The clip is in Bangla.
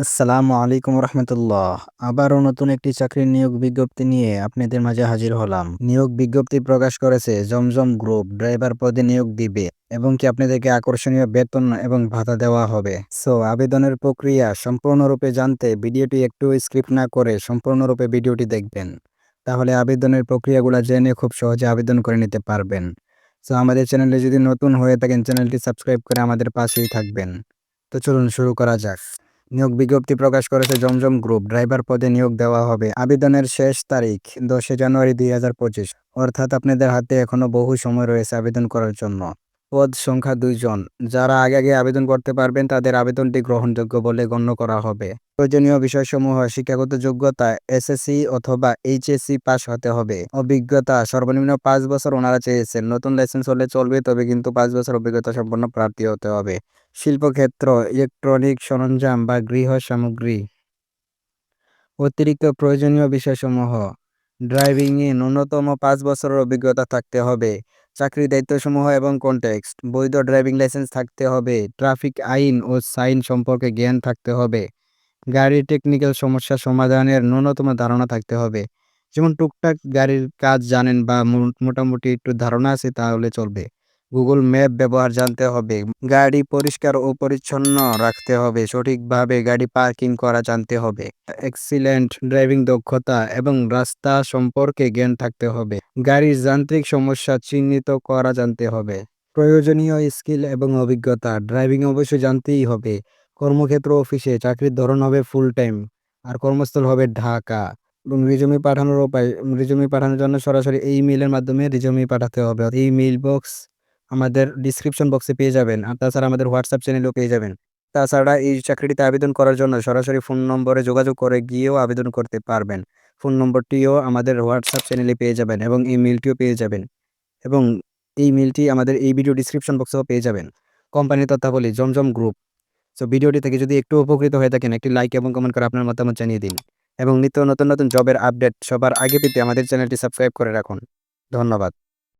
আসসালামু আলাইকুম রহমতুল্লাহ। আবারও নতুন একটি চাকরির নিয়োগ বিজ্ঞপ্তি নিয়ে আপনাদের মাঝে হাজির হলাম। নিয়োগ বিজ্ঞপ্তি প্রকাশ করেছে জমজম গ্রুপ, ড্রাইভার পদে নিয়োগ দিবে এবং কি আপনাদেরকে আকর্ষণীয় বেতন এবং ভাতা দেওয়া হবে। সো, আবেদনের প্রক্রিয়া সম্পূর্ণরূপে জানতে ভিডিওটি একটু স্ক্রিপ্ট না করে সম্পূর্ণরূপে ভিডিওটি দেখবেন। তাহলে আবেদনের প্রক্রিয়াগুলো জেনে খুব সহজে আবেদন করে নিতে পারবেন। সো, আমাদের চ্যানেলে যদি নতুন হয়ে থাকেন, চ্যানেলটি সাবস্ক্রাইব করে আমাদের পাশেই থাকবেন। তো চলুন শুরু করা যাক। নিয়োগ বিজ্ঞপ্তি প্রকাশ করেছে জমজম গ্রুপ। ড্রাইভার পদে নিয়োগ দেওয়া হবে। আবেদনের শেষ তারিখ দশে জানুয়ারি দুই হাজার পঁচিশ। অর্থাৎ আপনাদের হাতে এখনও বহু সময় রয়েছে আবেদন করার জন্য। পদ সংখ্যা দুইজন। যারা আগে আগে আবেদন করতে পারবেন তাদের আবেদনটি গ্রহণযোগ্য বলে গণ্য করা হবে। প্রয়োজনীয় বিষয়সমূহ, শিক্ষাগত যোগ্যতা, এসএসসি অথবা এইচএসসি পাস হতে হবে। অভিজ্ঞতা, সর্বনিম্ন পাঁচ বছর ওনারা চেয়েছেন। নতুন লাইসেন্স হলে চলবে, তবে কিন্তু পাঁচ বছর অভিজ্ঞতা সম্পন্ন প্রার্থী হতে হবে। শিল্পক্ষেত্র, ইলেকট্রনিক সরঞ্জাম বা গৃহ সামগ্রী। অতিরিক্ত প্রয়োজনীয় বিষয়সমূহ, ড্রাইভিংয়ে ন্যূনতম পাঁচ বছরের অভিজ্ঞতা থাকতে হবে। চাকরির দায়িত্বসমূহ এবং কনটেক্সট বৈধ ড্রাইভিং লাইসেন্স থাকতে হবে। ট্রাফিক আইন ও সাইন সম্পর্কে জ্ঞান থাকতে হবে। গাড়ির টেকনিক্যাল সমস্যা সমাধানের ন্যূনতম ধারণা থাকতে হবে। যেমন টুকটাক গাড়ির কাজ জানেন বা মোটামুটি একটু ধারণা আছে তাহলে চলবে। গুগল ম্যাপ ব্যবহার জানতে হবে। গাড়ি পরিষ্কার ও পরিচ্ছন্ন রাখতে হবে। সঠিকভাবে গাড়ি পার্কিং করা জানতে হবে। এক্সিলেন্ট ড্রাইভিং দক্ষতা এবং রাস্তা সম্পর্কে জ্ঞান থাকতে হবে। গাড়ির যান্ত্রিক সমস্যা চিহ্নিত করা জানতে হবে। প্রয়োজনীয় স্কিল এবং অভিজ্ঞতা। ড্রাইভিং অবশ্যই জানতেই হবে। কর্মক্ষেত্র অফিসে চাকরির ধরন হবে ফুল টাইম আর কর্মস্থল হবে ঢাকা। এবং রিজমি পাঠানোর উপায় রিজমি পাঠানোর জন্য সরাসরি এই মেইলের মাধ্যমে রিজমি পাঠাতে হবে। এই মেইল বক্স আমাদের ডিসক্রিপশন বক্সে পেয়ে যাবেন, আর তাছাড়া আমাদের হোয়াটসঅ্যাপ চ্যানেলেও পেয়ে যাবেন। তাছাড়া এই চাকরিটিতে আবেদন করার জন্য সরাসরি ফোন নম্বরে যোগাযোগ করে গিয়েও আবেদন করতে পারবেন। ফোন নম্বরটিও আমাদের হোয়াটসঅ্যাপ চ্যানেলে পেয়ে যাবেন এবং এই ইমেলটিও পেয়ে যাবেন। এবং এই মেলটি আমাদের এই ভিডিও ডিসক্রিপশন বক্সেও পেয়ে যাবেন। কোম্পানির তথ্যাবলী জমজম গ্রুপ সো ভিডিওটি থেকে যদি একটু উপকৃত হয়ে থাকেন, একটি লাইক এবং কমেন্ট করে আপনার মতামত জানিয়ে দিন। এবং নিত্য নতুন নতুন জবের আপডেট সবার আগে পেতে আমাদের চ্যানেলটি সাবস্ক্রাইব করে রাখুন। ধন্যবাদ।